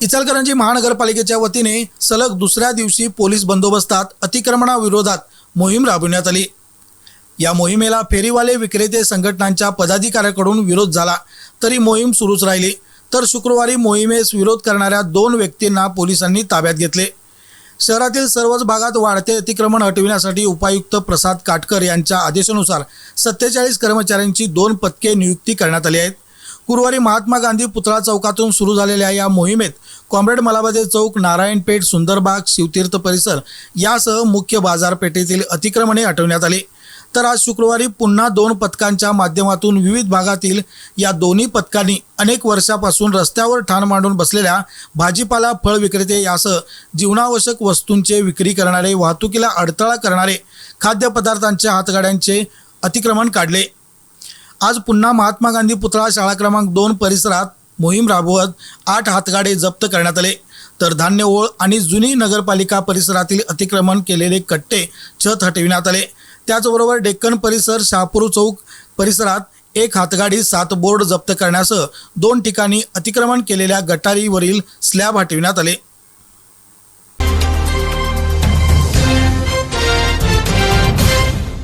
इचलकरंजी महानगरपालिकेच्या वतीने सलग दुसऱ्या दिवशी पोलीस बंदोबस्तात अतिक्रमणाविरोधात मोहीम राबविण्यात आली. या मोहिमेला फेरीवाले विक्रेते संघटनांच्या पदाधिकाऱ्याकडून विरोध झाला तरी मोहीम सुरूच राहिली. तर शुक्रवारी मोहिमेस विरोध करणाऱ्या दोन व्यक्तींना पोलिसांनी ताब्यात घेतले. शहरातील सर्वच भागात वाढते अतिक्रमण हटविण्यासाठी उपायुक्त प्रसाद काटकर यांच्या आदेशानुसार सत्तेचाळीस कर्मचाऱ्यांची दोन पदके नियुक्ती करण्यात आली आहेत. गुरुवारी महात्मा गांधी पुतळा चौकातून सुरू झालेल्या या मोहिमेत कॉम्रेड मलाबादे चौक नारायणपेठ सुंदरबाग शिवतीर्थ परिसर यासह मुख्य बाजारपेठेतील अतिक्रमणे हटवण्यात आली. तर आज शुक्रवारी पुन्हा दोन पथकांच्या माध्यमातून विविध भागातील या दोन्ही पथकांनी अनेक वर्षापासून रस्त्यावर ठाण मांडून बसलेल्या भाजीपाला फळ विक्रेते यासह जीवनावश्यक वस्तूंचे विक्री करणारे वाहतुकीला अडथळा करणारे खाद्यपदार्थांच्या हातगाड्यांचे अतिक्रमण काढले. आज पुन्हा महात्मा गांधी पुतळा शाळा क्रमांक दोन परिसरात मोहीम राबवत आठ हातगाडे जप्त करण्यात आले. तर धान्य ओळ आणि जुनी नगरपालिका परिसरातील अतिक्रमण केलेले कट्टे छत हटविण्यात आले. त्याचबरोबर डेक्कन परिसर शहापूर चौक परिसरात एक हातगाडी सात बोर्ड जप्त करण्यासह दोन ठिकाणी अतिक्रमण केलेल्या गटारीवरील स्लॅब हटविण्यात आले.